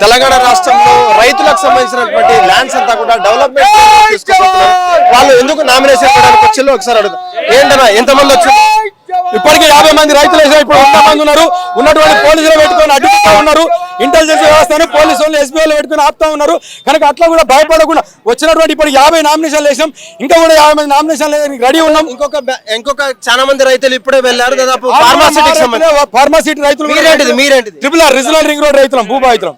తెలంగాణ రాష్ట్రంలో రైతులకు సంబంధించినటువంటి ల్యాండ్స్ అంతా కూడా డెవలప్మెంట్ వాళ్ళు ఎందుకు నామినేషన్ చేయడానికి వచ్చిందో ఒకసారి అడుగు. ఏంటన్నా ఎంతమంది వచ్చారు? మంది రైతులు ఇప్పుడు వంద మంది ఉన్నారు. ఉన్నటువంటి పోలీసులు పెట్టుకొని అడ్డుకుంటా ఉన్నారు. ఇంటెలిజెన్స్ వ్యవస్థను పోలీసు వాళ్ళు ఎస్బీఐలో పెట్టుకొని ఆపుతా ఉన్నారు. కనుక అట్లా కూడా భయపడకుండా వచ్చినటువంటి ఇప్పుడు యాభై నామినేషన్లు వేసాం ఇంకా కూడా యాభై మంది నామినేషన్లు రెడీ ఉన్నాం. ఇంకొక ఇంకొక చాలా మంది రైతులు ఇప్పుడే వెళ్ళారు దాదాపు ఫార్మాసిటీ రైతులు మీరేంటిది మీరేంటిది? Triple R regional ring road రైతులం భూబాయితులం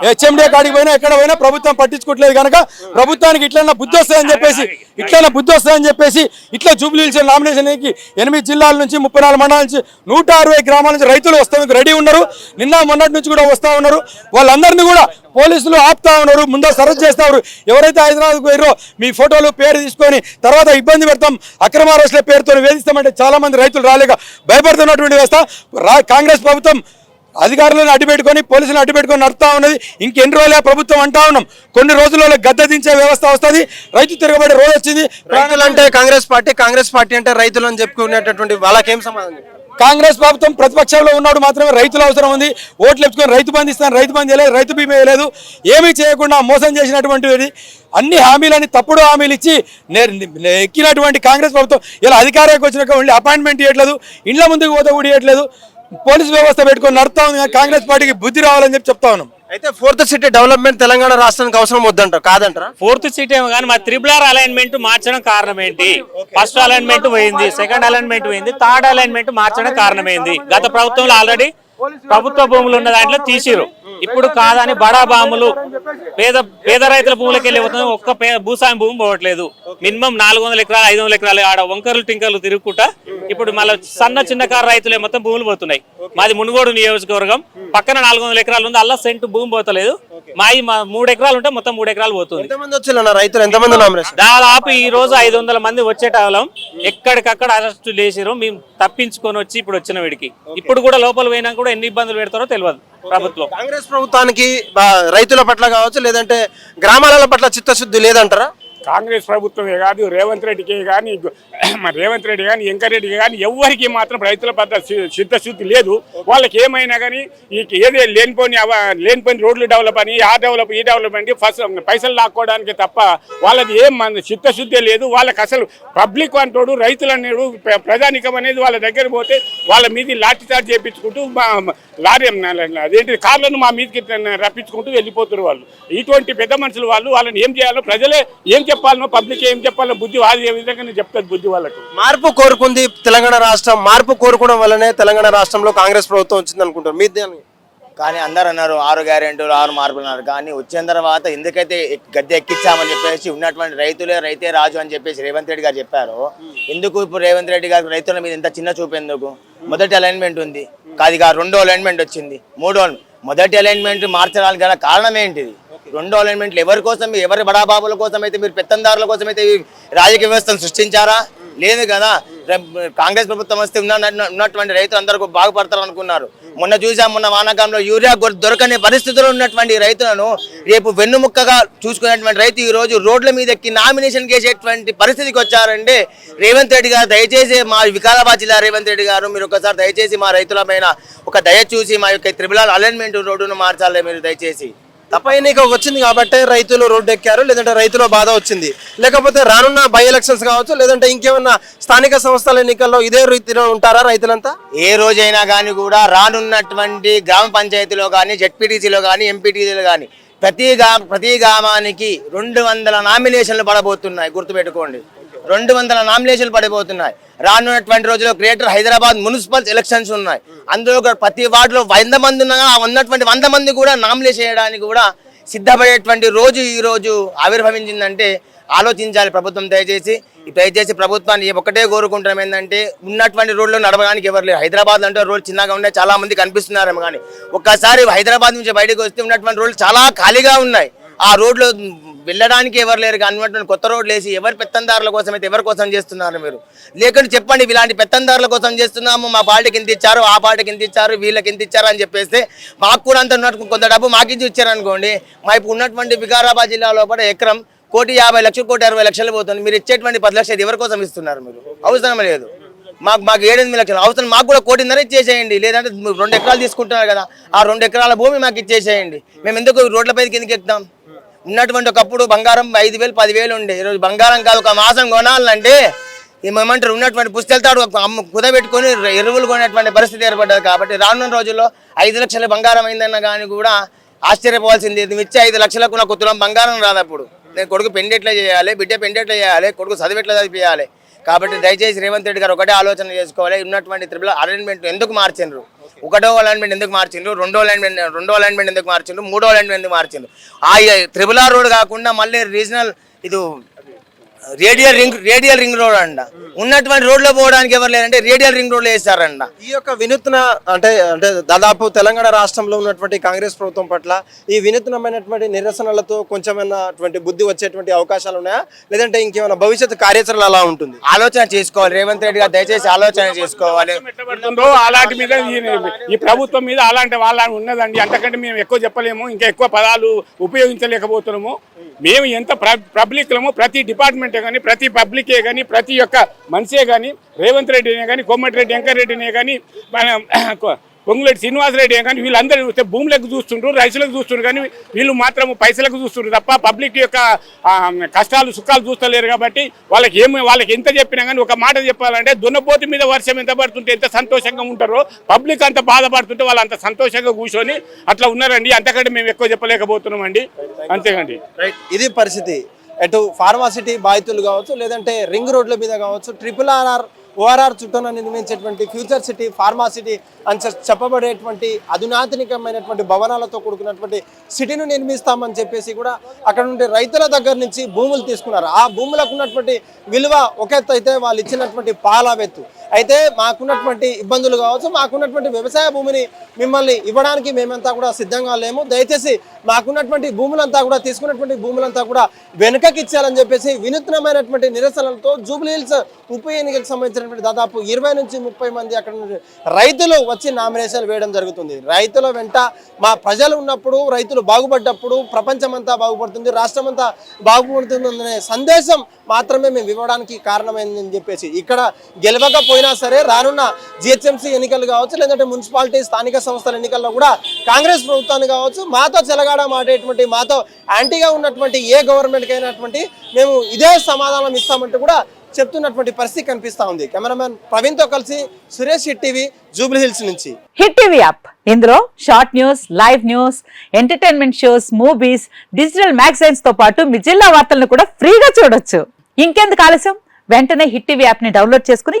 హెచ్ఎండే కాడికి పోయినా ఎక్కడ పోయినా ప్రభుత్వం పట్టించుకోవట్లేదు కనుక ప్రభుత్వానికి ఇట్లన్నా బుద్ధి వస్తుందని చెప్పేసి ఇట్లన్నా బుద్ధి వస్తుందని చెప్పేసి ఇట్లా జూబ్లీ నామినేషన్కి నామినేషన్ ఎనిమిది జిల్లాల నుంచి ముప్పై నాలుగు మండలాల నుంచి నూట అరవై గ్రామాల నుంచి రైతులు వస్తానికి రెడీ ఉన్నారు. నిన్న మొన్నటి నుంచి కూడా వస్తా ఉన్నారు. వాళ్ళందరినీ కూడా పోలీసులు ఆపుతా ఉన్నారు ముందే సరెస్ట్ చేస్తా ఉన్నారు. ఎవరైతే హైదరాబాద్కు పోయారో మీ ఫోటోలు పేరు తీసుకొని తర్వాత ఇబ్బంది పెడతాం. అక్రమ అరెస్టుల పేరుతో వేధిస్తామంటే చాలా మంది రైతులు రాలేక భయపడుతున్నటువంటి వ్యవస్థ. రా- కాంగ్రెస్ ప్రభుత్వం అధికారులను అడ్డుపెట్టుకొని పోలీసులను అడ్డుపెట్టుకొని నడుపుతా ఉన్నది. ఇంకెన్ని రోజులే ప్రభుత్వం అంటా ఉన్నాం. కొన్ని రోజుల్లో గద్దె దించే వ్యవస్థ వస్తుంది. రైతు తిరగబడే రోజు వచ్చింది. రైతులు అంటే కాంగ్రెస్ పార్టీ కాంగ్రెస్ పార్టీ అంటే రైతులు అని చెప్పుకునేటటువంటి వాళ్ళకేం సమాధానం? కాంగ్రెస్ ప్రభుత్వం ప్రతిపక్షంలో ఉన్నాడు మాత్రమే రైతుల అవసరం ఉంది. ఓట్లు ఎత్తుకొని రైతు బంధు ఇస్తాను రైతు బంధు వేయలేదు రైతు బీమా వేయలేదు ఏమీ చేయకుండా మోసం చేసినటువంటి అన్ని హామీలని తప్పుడు హామీలు ఇచ్చి ఎక్కినటువంటి కాంగ్రెస్ ప్రభుత్వం ఇలా అధికారానికి వచ్చినాక అపాయింట్మెంట్ ఇవ్వట్లేదు. ఇండ్ల ముందుకు పోతే కూడా ఇవ్వట్లేదు. పోలీస్ వ్యవస్థ పెట్టుకొని నడుపుతా ఉంది కానీ కాంగ్రెస్ పార్టీకి బుద్ధి రావాలని చెప్పి చెప్తా ఉన్నాం. అయితే ఫోర్త్ సిటీ డెవలప్మెంట్ తెలంగాణ రాష్ట్రానికి అవసరం వద్దంటారు కాదంటారా? ఫోర్త్ సీట్ ఏమో కానీ మా త్రిబుల్ ఆర్ అలైన్మెంట్ మార్చడం కారణం ఏంటి? ఫస్ట్ అలైన్మెంట్ పోయింది సెకండ్ అలైన్మెంట్ పోయింది థర్డ్ అలైన్మెంట్ మార్చడం కారణం ఏంది? గత ప్రభుత్వంలో ఆల్రెడీ ప్రభుత్వ భూములు ఉన్న దాంట్లో తీసిరు ఇప్పుడు కాదని బడా బాములు పేద పేద రైతుల భూములకి వెళ్ళి పోతుంది ఒక్క భూస్వామి భూమి పోవట్లేదు. మినిమం నాలుగు వందల ఎకరాలు ఐదు వందల ఎకరాలు ఆడ వంకర్లు టింకర్లు తిరుగుకుంటా ఇప్పుడు మళ్ళీ సన్న చిన్నకారు రైతులే మొత్తం భూములు పోతున్నాయి. మాది మునుగోడు నియోజకవర్గం. పక్కన నాలుగు వందల ఎకరాలు ఉంది. అల్లా సెంటు భూమి పోతలేదు. మాది మా మూడు ఎకరాలు ఉంటే మొత్తం మూడు ఎకరాలు పోతుంది. ఎంతమంది రైతులు? ఎంతమంది నామినేషన్? దాదాపు ఈ రోజు ఐదు వందల మంది వచ్చేటాలం ఎక్కడికక్కడ అరెస్టు చేసిరు మేము తప్పించుకొని వచ్చి ఇప్పుడు వచ్చిన వీడికి. ఇప్పుడు కూడా లోపల పోయినా కూడా ఎన్ని ఇబ్బందులు పెడతారో తెలియదు ప్రభుత్వం. కాంగ్రెస్ ప్రభుత్వానికి రైతుల పట్ల కావచ్చు లేదంటే గ్రామాల పట్ల చిత్తశుద్ధి లేదంటారా? కాంగ్రెస్ ప్రభుత్వమే కాదు రేవంత్ రెడ్డికి కానీ రేవంత్ రెడ్డి కానీ వెంకరెడ్డికి కానీ ఎవరికి మాత్రం రైతుల పట్ల సిద్ధశుద్ధి చిత్తశుద్ధి లేదు. వాళ్ళకి ఏమైనా కానీ ఈ ఏదే లేనిపోని లేనిపోని రోడ్లు డెవలప్ అని ఆ డెవలప్ ఈ డెవలప్ అని ఫస్ట్ పైసలు లాక్కోవడానికి తప్ప వాళ్ళది ఏం మన చిత్తశుద్ధి లేదు. వాళ్ళకి అసలు పబ్లిక్ అంటాడు రైతులు అనేడు ప్ర- ప్రజానికం అనేది వాళ్ళ దగ్గర పోతే వాళ్ళ మీద లాఠీ చార్జ్ చేయించుకుంటూ మా- లారీ అదేంటి కార్లను మా మీదకి రప్పించుకుంటూ వెళ్ళిపోతారు వాళ్ళు. ఇటువంటి పెద్ద మనుషులు వాళ్ళు వాళ్ళని ఏం చేయాలో ప్రజలే ఏం చెప్పాలనో పబ్లిక్ ఏం చెప్పాలో బుద్ధి వాళ్ళు ఏ విధంగా చెప్తారు బుద్ధి వాళ్ళకు. మార్పు కోరుకుంది తెలంగాణ రాష్ట్రం. మార్పు కోరుకోవడం వల్లనే తెలంగాణ రాష్ట్రంలో కాంగ్రెస్ ప్రభుత్వం వచ్చింది అనుకుంటారు. మీ కానీ అందరు అన్నారు ఆరు గ్యారెంటీలు ఆరు మార్పులు అన్నారు. కానీ వచ్చిన తర్వాత ఎందుకైతే గద్దె ఎక్కించామని చెప్పేసి ఉన్నటువంటి రైతులే రైతే రాజు అని చెప్పేసి రేవంత్ రెడ్డి గారు చెప్పారు. ఎందుకు ఇప్పుడు రేవంత్ రెడ్డి గారు రైతుల మీద ఇంత చిన్న చూపు ఎందుకు? మొదటి అలైన్మెంట్ ఉంది. కాదుగా రెండో అలైన్మెంట్ వచ్చింది. మూడో మొదటి అలైన్మెంట్ మార్చడానికి గల కారణం ఏంటిది? రెండు అలైన్మెంట్లు ఎవరి కోసం? ఎవరి బడాబాబుల కోసం అయితే మీరు పెత్తందారుల కోసం అయితే రాజకీయ వ్యవస్థను సృష్టించారా? లేదు కదా. కాంగ్రెస్ ప్రభుత్వం వస్తే ఉన్న ఉన్నటువంటి రైతులు అందరూ బాగుపడతారు అనుకున్నారు మొన్న చూసాం మొన్న వానాకాలంలో యూరియా దొరకని పరిస్థితుల్లో ఉన్నటువంటి రైతులను రేపు వెన్నుముక్కగా చూసుకునేటువంటి రైతు ఈ రోజు రోడ్ల మీద ఎక్కి నామినేషన్ చేసేటువంటి పరిస్థితికి వచ్చారంటే రేవంత్ రెడ్డి గారు దయచేసి మా వికారాబాద్ జిల్లా రేవంత్ రెడ్డి గారు మీరు ఒకసారి దయచేసి మా రైతులపైన ఒక దయ చూసి మా యొక్క త్రిబుల్ అలైన్మెంట్ రోడ్డును మార్చాలి మీరు దయచేసి. తప్ప వచ్చింది కాబట్టి రైతులు రోడ్డు ఎక్కారు లేదంటే రైతుల బాధ వచ్చింది. లేకపోతే రానున్న బై ఎలక్షన్స్ కావచ్చు లేదంటే ఇంకేమన్నా స్థానిక సంస్థల ఎన్నికల్లో ఇదే రీతిలో ఉంటారా రైతులంతా? ఏ రోజైనా కానీ కూడా రానున్నటువంటి గ్రామ పంచాయతీలో కానీ జెడ్పీటీసీలో కానీ ఎంపీటీసీలో కానీ ప్రతి గా ప్రతి గ్రామానికి రెండు వందల నామినేషన్లు పడబోతున్నాయి గుర్తుపెట్టుకోండి. రెండు వందల నామినేషన్లు పడిపోతున్నాయి. రానున్నటువంటి రోజుల్లో గ్రేటర్ హైదరాబాద్ మున్సిపల్ ఎలక్షన్స్ ఉన్నాయి. అందులో ప్రతి వార్డులో వంద మంది ఉన్నా ఉన్నటువంటి వంద మంది కూడా నామినేషన్ చేయడానికి కూడా సిద్ధపడేటువంటి రోజు ఈరోజు ఆవిర్భవించిందంటే ఆలోచించాలి ప్రభుత్వం దయచేసి. ఈ దయచేసి ప్రభుత్వాన్ని ఒకటే కోరుకుంటాం ఏంటంటే ఉన్నటువంటి రోడ్లు నడవడానికి ఎవరు లేరు. హైదరాబాద్ అంటే రోడ్లు చిన్నగా ఉన్నాయి చాలా మంది కనిపిస్తున్నారేమో కానీ ఒక్కసారి హైదరాబాద్ నుంచి బయటకు వస్తే ఉన్నటువంటి రోడ్లు చాలా ఖాళీగా ఉన్నాయి. ఆ రోడ్లో వెళ్ళడానికి ఎవరు లేరు కానీ కొత్త రోడ్లు వేసి ఎవరి పెత్తందారుల కోసం అయితే ఎవరి కోసం చేస్తున్నారు మీరు? లేకుంటే చెప్పండి ఇలాంటి పెత్తందారుల కోసం చేస్తున్నాము మా పార్టీకి ఇంత ఇచ్చారు ఆ పార్టీకి ఇంత ఇచ్చారు వీళ్ళకి ఇంత ఇచ్చారు అని చెప్పేస్తే మాకు కూడా అంత ఉన్నట్టు కొంత డబ్బు మాకించి ఇచ్చారనుకోండి మా ఇప్పుడు ఉన్నటువంటి వికారాబాద్ జిల్లాలో కూడా ఎకరం కోటి యాభై లక్షలు కోటి అరవై లక్షలు పోతుంది. మీరు ఇచ్చేటువంటి పది లక్షలు ఎవరి కోసం ఇస్తున్నారు మీరు? అవసరం లేదు. మాకు మాకు ఏడెనిమిది లక్షలు అవసరం మాకు కూడా కోటిన్నర ఇచ్చేసేయండి. లేదంటే రెండు ఎకరాలు తీసుకుంటున్నారు కదా ఆ రెండు ఎకరాల భూమి మాకు ఇచ్చేసేయండి. మేము ఎందుకు రోడ్లపైకి ఎందుకు ఎక్కుతాం? ఉన్నటువంటి ఒకప్పుడు బంగారం ఐదు వేలు పదివేలు ఉండే. ఈరోజు బంగారం కాదు ఒక మాసం కొనాలంటే ఏమంటారు ఉన్నటువంటి పుస్తకాలతో అమ్మ కుదబెట్టుకొని ఎరువులు కొనేటువంటి పరిస్థితి ఏర్పడ్డది కాబట్టి రానున్న రోజుల్లో ఐదు లక్షల బంగారం అయిందన్న కానీ కూడా ఆశ్చర్యపోవాల్సింది మిచ్చి ఐదు లక్షలకు నాకు తులం బంగారం రాదప్పుడు నేను కొడుకు పెండేట్లే చేయాలి బిడ్డ పెండేట్లే చేయాలి కొడుకు చదువు చదివియాలి కాబట్టి దయచేసి రేవంత్ రెడ్డి గారు ఒకటే ఆలోచన చేసుకోవాలి. ఉన్నటువంటి త్రిబుల్ అరేంజ్మెంట్ ఎందుకు మార్చిండ్రు? ఒకటో అలైన్మెంట్ ఎందుకు మార్చిండ్రు? రెండో అలైన్మెంట్ రెండో అలైన్మెంట్ ఎందుకు మార్చిండ్రు? మూడో అలైన్మెంట్ ఎందుకు మార్చిండ్రు? ఆ త్రిపుల రోడ్ కాకుండా మళ్ళీ రీజనల్ ఇది radial ring radial ring road అంట. ఉన్నటువంటి రోడ్లో పోవడానికి ఎవరు లేరంటే రేడియల్ రింగ్ రోడ్లో వేస్తారంట ఈ యొక్క వినూత్న అంటే అంటే దాదాపు తెలంగాణ రాష్ట్రంలో ఉన్నటువంటి కాంగ్రెస్ ప్రభుత్వం పట్ల ఈ వినూత్నమైనటువంటి నిరసనలతో కొంచెమైనటువంటి బుద్ధి వచ్చేటువంటి అవకాశాలు ఉన్నాయా? లేదంటే ఇంకేమైనా భవిష్యత్తు కార్యాచరణ అలా ఉంటుంది? ఆలోచన చేసుకోవాలి. రేవంత్ రెడ్డి గారు దయచేసి ఆలోచన చేసుకోవాలి. అలాంటి మీద ఈ- ఈ ప్రభుత్వం మీద అలాంటి వాళ్ళ ఉన్నదండి. అంతకంటే మేము ఎక్కువ చెప్పలేము. ఇంకా ఎక్కువ పదాలు ఉపయోగించలేకపోతున్నాము. మేము ఎంత పబ్లిక్లము ప్రతి డిపార్ట్మెంటే కానీ ప్రతి పబ్లికే కానీ ప్రతి ఒక్క మనిషే కానీ రేవంత్ రెడ్డినే కానీ కోమటిరెడ్డి వెంకటరెడ్డినే కానీ మన పొంగులేటి శ్రీనివాసరెడ్డి కానీ వీళ్ళందరూ చూస్తే భూములకు చూస్తుండ్రు రైతులకు చూస్తుండ్రు కానీ వీళ్ళు మాత్రం పైసలకు చూస్తుండ్రు తప్ప పబ్లిక్ యొక్క కష్టాలు సుఖాలు చూస్తలేరు కాబట్టి వాళ్ళకి ఏమి వాళ్ళకి ఎంత చెప్పినా కానీ ఒక మాట చెప్పాలంటే దున్నపోతు మీద వర్షం ఎంత పడుతుంటే ఎంత సంతోషంగా ఉంటారో పబ్లిక్ అంత బాధపడుతుంటే వాళ్ళు అంత సంతోషంగా కూర్చొని అట్లా ఉన్నారండి. అంతకంటే మేము ఎక్కువ చెప్పలేకపోతున్నాం అండి అంతేకండి ఇది పరిస్థితి. అటు ఫార్మాసిటీ బాధితులు కావచ్చు లేదంటే రింగ్ రోడ్ల మీద కావచ్చు ట్రిపుల్ ఆర్ఆర్ ఓఆర్ఆర్ చుట్టూన నిర్మించేటువంటి ఫ్యూచర్ సిటీ ఫార్మాసిటీ అని చెప్పబడేటువంటి అధునాతనికమైనటువంటి భవనాలతో కూడుకున్నటువంటి సిటీని నిర్మిస్తామని చెప్పేసి కూడా అక్కడ నుండి రైతుల దగ్గర నుంచి భూములు తీసుకున్నారు. ఆ భూములకు ఉన్నటువంటి విలువ ఒక ఎత్తు అయితే వాళ్ళు ఇచ్చినటువంటి పాలావెత్తు అయితే మాకున్నటువంటి ఇబ్బందులు కావచ్చు మాకున్నటువంటి వ్యవసాయ భూమిని మిమ్మల్ని ఇవ్వడానికి మేమంతా కూడా సిద్ధంగా లేము. దయచేసి మాకున్నటువంటి భూములంతా కూడా తీసుకున్నటువంటి భూములంతా కూడా వెనుకకి ఇచ్చేయాలని చెప్పేసి వినూత్నమైనటువంటి నిరసనలతో జూబ్లీ హిల్స్ ఉప ఎన్నికలకు సంబంధించినటువంటి దాదాపు ఇరవై నుంచి ముప్పై మంది అక్కడ నుంచి రైతులు వచ్చి నామినేషన్ వేయడం జరుగుతుంది. రైతుల వెంట మా ప్రజలు ఉన్నప్పుడు రైతులు బాగుపడ్డప్పుడు ప్రపంచమంతా బాగుపడుతుంది రాష్ట్రం అంతా బాగుపడుతుంది అనే సందేశం మాత్రమే మేము ఇవ్వడానికి కారణమైందని చెప్పేసి ఇక్కడ గెలవకపోయిన సరే రానున్న జిహెచ్ఎంసీ ఎన్నికలు కావచ్చు లేదంటే మున్సిపాలిటీ స్థానిక సంస్థల ఎన్నికల్లో కూడా కాంగ్రెస్ ప్రభుత్వాన్ని కావచ్చు మాతో చెలగాడ మాటేటువంటి మాతో యాంటీగా ఉన్నటువంటి ఏ గవర్నమెంట్కి అయినటువంటి మేము ఇదే సమాధానం ఇస్తామంటూ కూడా చెప్తున్నటువంటి పరిస్థితి కనిపిస్తా ఉంది. కెమెరామెన్ ప్రవీణ్తో కలిసి సురేష్ టీవీ జూబ్లీ హిల్స్ నుంచి. Hit TV app. ఇందులో short news live news entertainment shows movies digital మ్యాగజైన్స్తో పాటు మీ జిల్లా వార్తలను కూడా ఫ్రీగా చూడొచ్చు. ఇంకెందుకు ఆలస్యం? వెంటనే హిట్ టీవీ యాప్ని డౌన్లోడ్ చేసుకుని